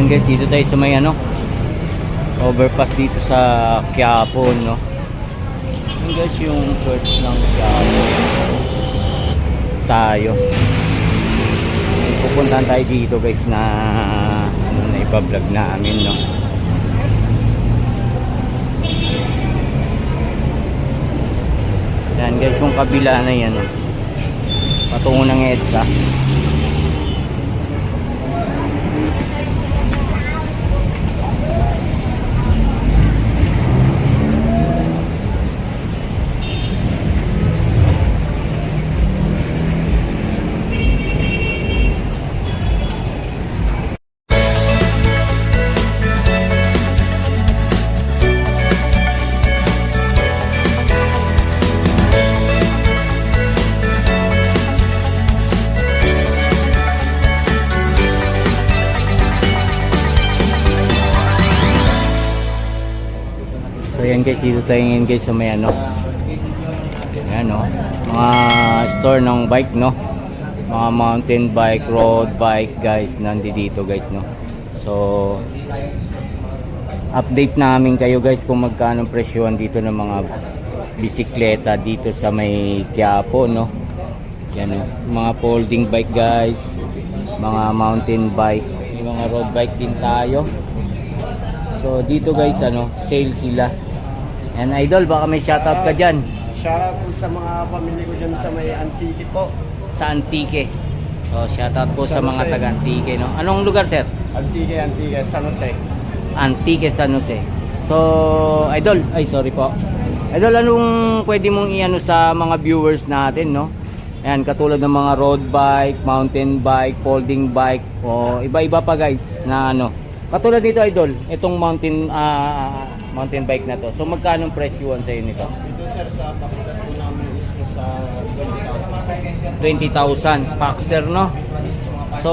Yan guys, dito tayo sa may ano, overpass dito sa Quiapo, no? Yan guys, yung church ng Quiapo. Tayo. Pupuntahan tayo dito guys na ano na ipa-vlog namin, no? Yan guys, yung kabila na yan, no? Patungo ng EDSA. So yan guys, dito tayo ngayon guys sa may ano. Ayan no. Mga store ng bike no. Mga mountain bike, road bike guys, nandito dito guys no. So update namin kayo guys kung magkano ang presyohan dito ng mga bisikleta dito sa may Quiapo no. Yan no. Mga folding bike guys, mga mountain bike, may mga road bike din tayo. So dito guys ano, sale sila. And idol, baka may shoutout ka dyan Shoutout po sa mga pamilya ko dyan sa may Antique po. sa Antique. So shoutout po sa San mga taga Antique, no? Anong lugar, sir? Antique, Antique, San Jose. Antique San Jose. So, idol, ay sorry po. Idol, anong pwede mong iano sa mga viewers natin, no? Ayan, katulad ng mga road bike, mountain bike, folding bike, o iba-iba pa guys na ano. Katulad dito, idol, itong mountain ah, mountain bike na to. So, magkano ang presyoan sa nito? Ito sir sa Pakistan po namin is nasa 20,000. 20,000 Paxter no? So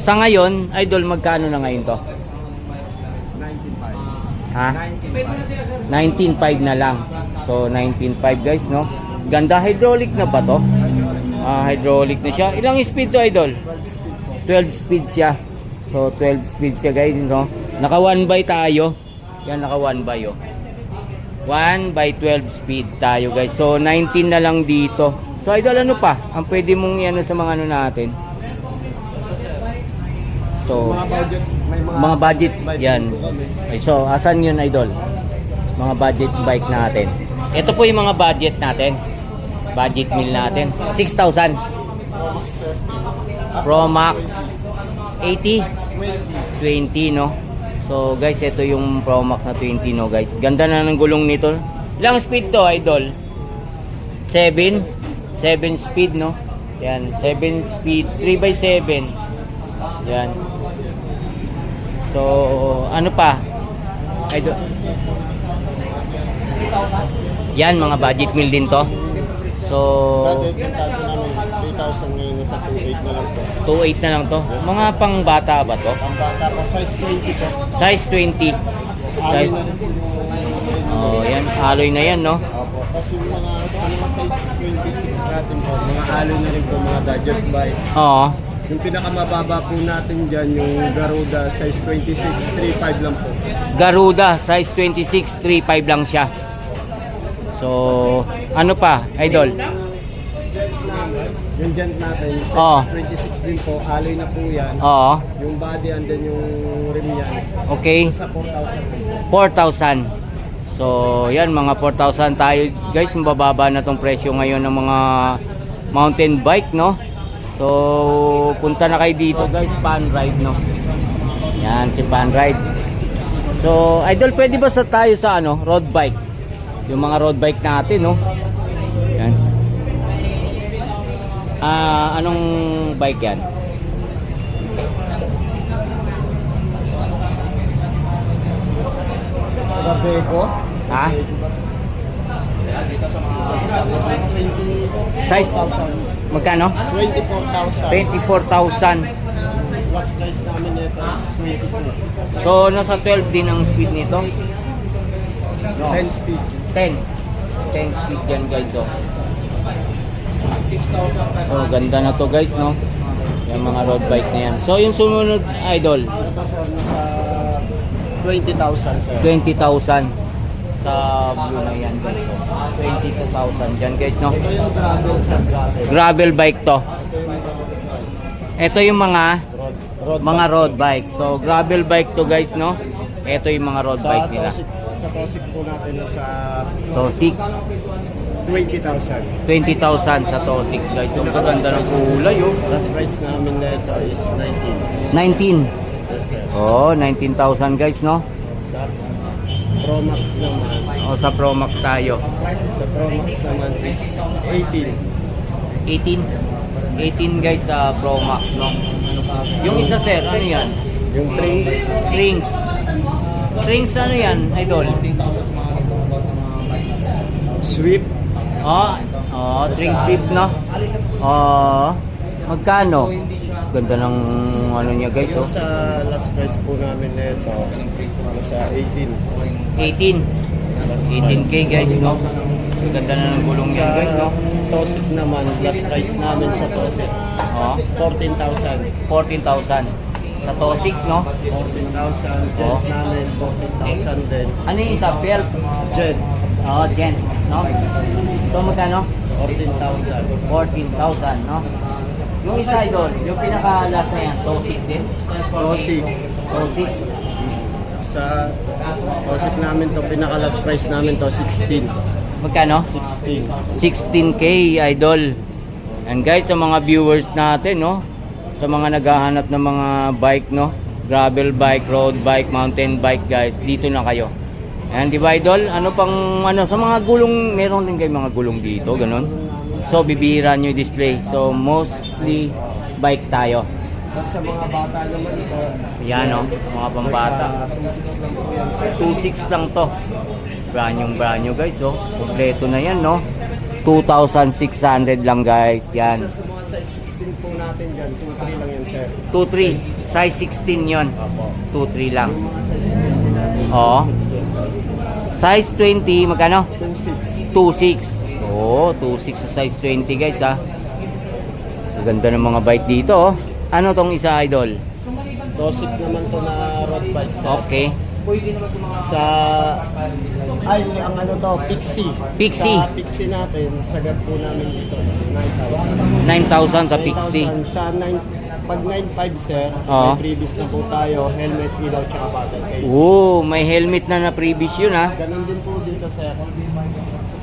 sa ngayon idol magkano na ngayon to? 19,500. ha? 19,500. 19.5 na lang. So 19.5 guys no? Ganda. Hydraulic na ba to? Ah hydraulic na siya. Ilang speed to idol? 12 12 speed po. speed siya. So 12 speed siya guys no? Naka 1 by tayo yan naka 1 by oh. 1 by 12 speed tayo guys. So 19 na lang dito. So idol ano pa? Ang pwede mong iano sa mga ano natin? So Mga budget, may mga, mga budget budget yan. Okay, so asan yun idol? Mga budget bike natin. Ito po yung mga budget natin. Budget meal natin. 6,000 Pro Max 80 20. 20 no so guys ito yung Pro Max na 20 no guys. Ganda na ng gulong nito. Ilang speed to idol? 7 7 speed no? Yan 7 speed. 3 by 7 yan. So ano pa? Idol. Yan mga budget meal din to. So 3,000 ngayon nasa 2,800 na lang po. 2.8 na lang to mga pang bata ba to Ang bata po, size 20 po. size 20 Alloy size na rin po yung Oh, yan, alloy na yan, no? Opo. Tapos yung mga, sa mga size 26 natin po, mga alloy na rin po, mga budget bike. Oo. Yung pinakamababa po natin dyan, yung Garuda size 26, 3.5 lang po. Garuda, size 26, 3.5 lang siya. So, ano pa, idol? Yung jet natin, size Oo. 26 din po, alloy na po yan. Oo. Yung body and then yung rim yan, Okay. sa 4,000 po. 4,000. So, yan, mga 4,000 tayo. Guys, mabababa na tong presyo ngayon ng mga mountain bike, no? So, punta na kayo dito, guys, pan ride, no? Yan, si pan ride. So, idol, pwede ba sa tayo sa ano, road bike? Yung mga road bike natin, no? Ah, anong bike yan? Rabego. Ha? Sa sa 20, Size? 4,000. Magkano? 24,000. 24,000. Last price namin nito is 22. So, nasa 12 din ang speed nito. 10 speed. 10. 10 speed yan guys, oh. So, ganda na to guys, no? Yung mga road bike na yan. So yung sumunod, idol, Ito sir, nasa 20,000 sir. 20,000 sa blue na yan guys. So, 22,000 dyan guys, no? Ito yung gravel sir, gravel. Gravel bike to. Ito yung mga road, road mga bike, road bike. So gravel bike to guys, no? Ito yung mga road Sa bike nila. Tosik, sa Tosik po natin nasa Tosik, 20,000. 20,000 sa Tosik guys. Ang gaganda ng kulay, oh. Last price namin na ito is 19. 19. Yes sir. Oh, 19,000 guys, no? Sa Pro Max naman, O sa Pro Max tayo. sa Pro Max naman is 18. 18. 18 guys sa Pro Max, no? Yung isa sir, ano yan? Yung Prince, Strings. Strings ano yan, idol? Swift, Oh, oh, string strip, no? Oh, magkano? Ganda ng ano niya guys, yung oh. sa last price po namin na ito, nasa 18. 18. Last 18k price. guys, no? Ganda na ng gulong niya guys, no? Tosik naman, last price namin sa Tosik, Oh, 14,000. 14,000. Sa Tosik, no? 14,000, Jet Oh. namin, 14,000 din. Ano yung isa? Belt? Jet, Oh, Gen, no? So magkano? 14,000. 14,000, no? Yung isa idol, yung pinaka-last na yan, Tosik din? Tosik, Tosik. sa Tosik namin to, pinaka last price namin to, 16. Magkano? 16. 16k idol. And guys, sa mga viewers natin, no? Sa mga naghahanap ng mga bike, no? Gravel bike, road bike, mountain bike, guys. Dito na kayo. Ayan, di ba idol? Ano pang, ano, sa mga gulong, meron din kayo mga gulong dito, ganun. So, bibihira nyo yung display. So, mostly bike tayo. Tapos sa mga bata naman ito, Yan, no? Mga pambata. sa 26 lang po yan. sir. 2.6 lang to. Brand yung brand new guys, oh. Kompleto na yan, no? 2,600 lang guys. Yan. Isa sa mga size 16 po natin dyan, 2-3 lang yan sir. 2.3. Size 16 yon. Apo. 2.3 lang. Yung mga size 20 natin, Oo. 26 yan. Size 20, magkano? 2.6. 2.6. Oo, 2.6 sa size 20 guys, ha. Ang ganda ng mga bike dito, oh. Ano tong isa, idol? Tosik naman to na road bike sir. Okay. Sa, ay, ang ano to, Pixie. Pixie. Sa Pixie natin, sagat po namin dito is 9,000. 9,000 sa Pixie. 9,000 Sa 9, pag 9,500 sir, Oo. may previous na po tayo, helmet, ilaw, tsaka battle cage. Oo, may helmet na na previous yun, ha. Ganon din po dito sir.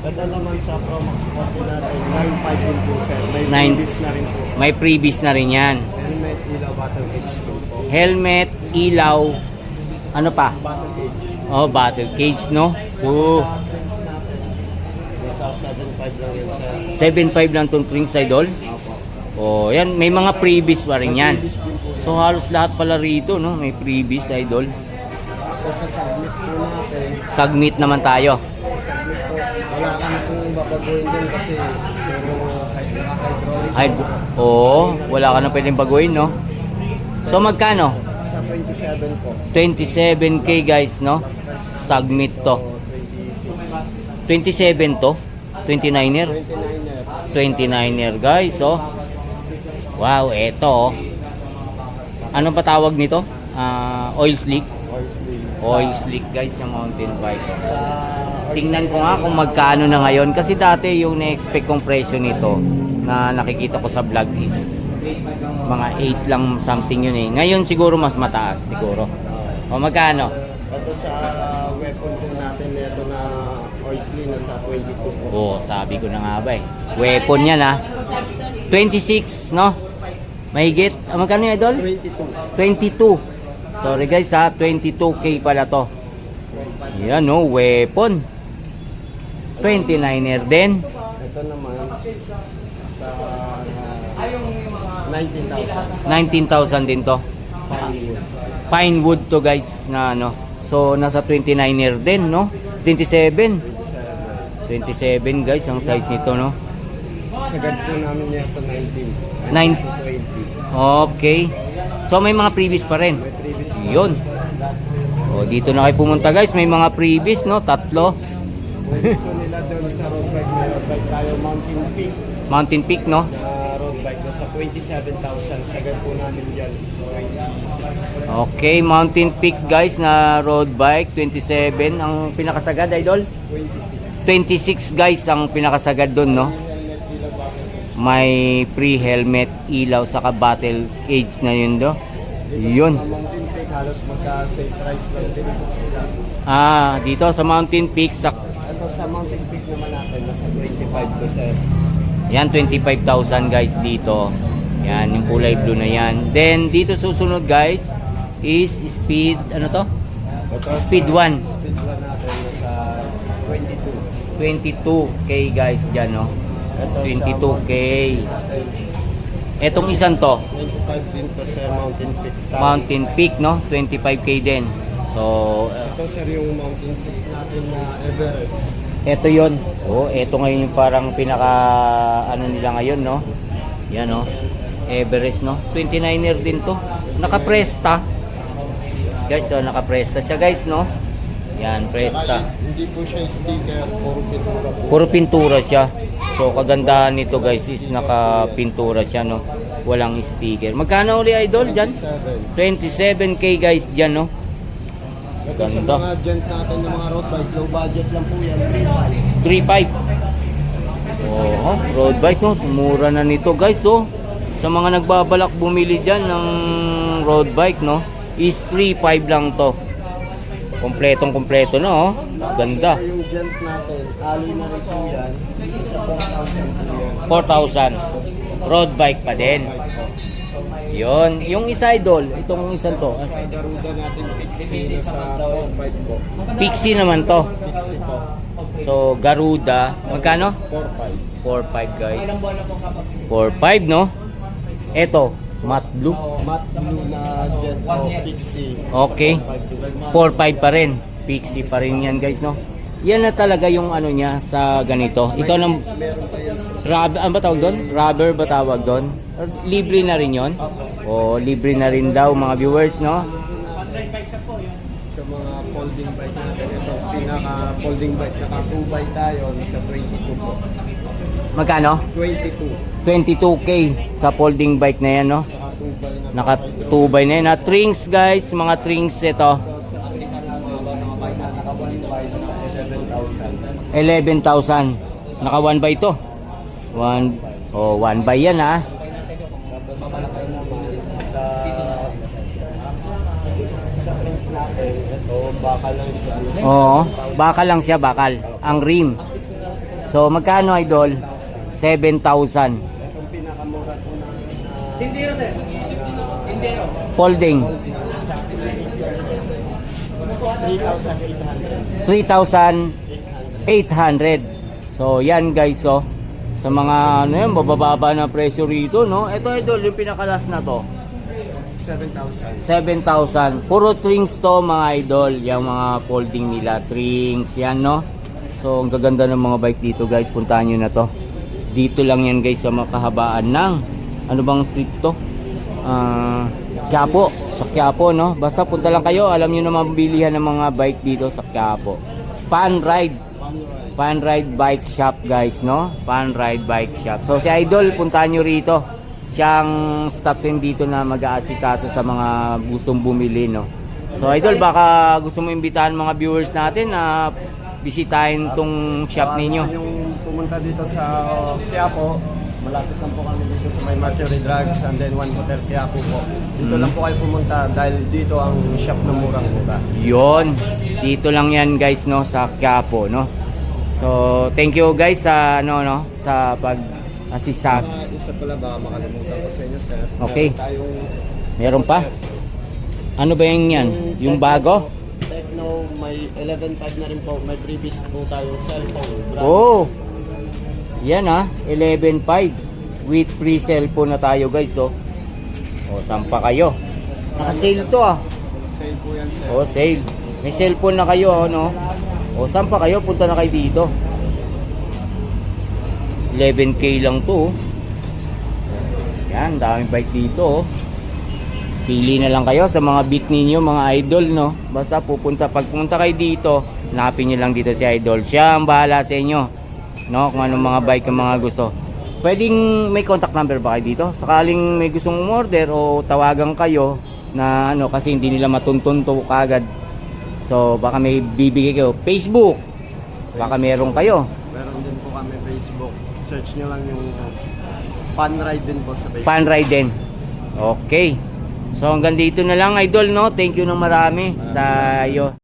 Ganda naman sa Pro Max 40 natin, 9,500 din po sir. May Nine. previous na rin po. May previous na rin yan. Helmet, ilaw, battle cage po. Helmet, ilaw, ano pa? Battle cage. Oh, battle cage, no? So, Sa Prince natin, nasa 7,500 lang yan sir. 7.5 lang tong Twins Idol. Oh, yan, may mga freebies pa rin yan. Previous. So, halos lahat pala rito, no? May freebies, Idol. Tapos sa submit po natin, Submit naman tayo. sa submit po, wala kami pong babaguhin din kasi puro naka-hydraulic. Ay, oo, wala ka na pwedeng baguhin, no? So, magkano? Sa 27 po. 27k, guys, no? Submit to. 26. 27 to? 29er? 29er. 29er, guys, oh. Wow, eto, oh. Anong patawag nito? Ah, oil slick. Oil sleeve. Oil slick, guys, ng mountain bike. Tingnan ko nga kung magkano na ngayon kasi dati yung na-expect kong presyo nito na nakikita ko sa vlog is mga 8 lang something yun eh. Ngayon siguro mas mataas siguro. O magkano? Ito sa weapon po natin ito na oil sleeve na sa 22 po. Oo, sabi ko na nga ba eh. Weapon yan ha. 26, no? Mahigit. Ah, magkano yung idol? 22. 22. Sorry guys ha, 22k pala to. Yan no, weapon. 29er din. Ito naman sa uh, 19,000. 19,000 din to. Pine wood to guys na ano. So nasa 29er din no. 27. 27. 27 guys ang size nito no. Sagad po namin ito 19. Nine- 20. Okay. So may mga previous pa rin. May previous po. Yun. O dito na kayo pumunta guys, may mga previous no, tatlo. Kung gusto nila doon sa road bike, may road bike tayo Mountain Peak. Mountain Peak no. Na road bike. Nasa 27,000. Sagad po namin yan is 26. Okay, Mountain Peak guys na road bike, 27 ang pinakasagad, idol. 26. 26 guys ang pinakasagad doon, no? Helmet? May pre-helmet, ilaw, saka battle age na yun, do. Yun. Sa Mountain Peak, halos magka-same price lang din po sila. Ah, dito sa Mountain Peak, sa, Ito sa Mountain Peak naman natin, nasa 25 to 7. yan, 25,000 guys dito. Yan, yung kulay blue na yan. Then, dito susunod guys, is speed, ano to? Ito Speed sa 1. Speed 1 natin, nasa 22. 22k guys dyan, no? Ito sa 22k. natin, Etong isang to, 25 din to sa Mountain Peak. Mountain Peak, no? 25k din. So, uh, Ito sir yung Mountain Peak natin na Everest. Ito yon. Oh, ito ngayon yung parang pinaka ano nila ngayon, no? Yan, no? Everest, no? 29er din to. Nakapresta. Guys, so nakapresta siya, guys, no? Yan, presta. Hindi po siya sticker, puro pintura po. Puro pintura siya. So, kagandahan nito, guys, is nakapintura siya, no? Walang sticker. Magkano uli, idol, dyan? 27. 27k, guys, dyan, no? Ito sa Ganda. mga gent natin ng mga road bike, low budget lang po yan. 3.5. Oh, road bike no, mura na nito guys oh. Sa mga nagbabalak bumili diyan ng road bike no, is 3.5 lang to. Kompletong kompleto na oh. Ganda. Yung gent natin, alloy na rin po yan. Isa 4,000 po yan. 4,000. Road bike pa din. Yon, yung isa idol, itong isang to. Sa Garuda natin, Pixie na sa 4,500 po. Pixie naman to. Pixie po. So Garuda, magkano? 4,500. 4.5 guys. 4.5 no? Ito, matte blue. Matte blue na jet po, Pixie. Okay. 4,500 po. 4.5 pa rin. Pixie pa rin yan guys, no? Yan na talaga yung ano niya sa ganito. Ito ng Meron pa yun. rubber, ano ba tawag doon? Rubber ba tawag doon? Libre na rin yon? O libre na rin daw mga viewers, no? Sa mga folding bike natin, ito, pinaka folding bike, naka 2 bike tayo, sa 22 po. Magkano? 22. 22k sa folding bike na yan, no? Naka 2 bike na Naka 2 by na yan. Na trings guys, mga trings ito. Sa Prince na mga bike na naka 1 bike sa 11,000. 11,000. Naka 1 by to. 1 oh, 1 by yan ha. Oo, bakal lang siya, bakal. Ang rim. So, magkano idol? 7,000. Pinakamura po na Tindero, sir. Tindero. Folding. sa 3,800. 3,800. So, yan guys, oh. Sa mga, ano yan, bababa na presyo rito, no? Ito, idol, yung pinakalas na to. 7,000. 7,000. Puro strings to, mga idol. Yung mga folding nila, strings, yan, no? So, ang gaganda ng mga bike dito, guys. Puntahan nyo na to. Dito lang yan, guys, sa makahabaan ng, ano bang street to? Ah, Quiapo. Sa Quiapo, no? Basta punta lang kayo, alam nyo na mabilihan ng mga bike dito sa Quiapo. Fan ride. Fan ride bike shop, guys, no? Fan ride bike shop. So, si Idol, puntahan nyo rito. Siyang staff dito na mag-aasikaso sa mga gustong bumili, no? So, Idol, baka gusto mo imbitahan mga viewers natin na bisitahin tong shop ninyo. Pumunta dito sa Quiapo, malapit lang po kami dito sa may Mercury Drugs and then One Hotel Quiapo po. Dito Mm. lang po kayo pumunta dahil dito ang shop ng murang-mura. Yon. Dito lang yan, guys, no? Sa Quiapo, no? So, thank you, guys, sa, ano, no? Sa pag-assist sa... Mga isa pala baka makalimutan ko sa inyo, sir. Okay. Meron tayong Meron pa? Ano ba yung yan? Yung bago? Tecno, may 11.5 na rin po. May previous po tayong cellphone. brand. Oh. Yan ah, 11.5 with free cellphone na tayo guys oh. Oh, saan pa kayo? Naka-sale to ah. Sale po yan, sir. Oh, sale. May cellphone na kayo oh, no? Oh, saan pa kayo? Punta na kayo dito. 11k lang to oh. Yan, daming bike dito oh. Pili na lang kayo sa mga beat ninyo, mga idol, no? Basta pupunta, pag pumunta kayo dito, hanapin nyo lang dito si idol. Siya ang bahala sa inyo, no? Kung anong mga bike ang mga gusto. Pwedeng may contact number ba kayo dito? Sakaling may gustong umorder o tawagan kayo na ano kasi hindi nila matuntunto kagad. So baka may bibigay kayo. Facebook. Baka meron kayo. Meron din po kami Facebook. Search nyo lang yung Fun Ride din po sa Facebook. Fan ride din. Okay. So hanggang dito na lang idol no. Thank you ng marami sa iyo.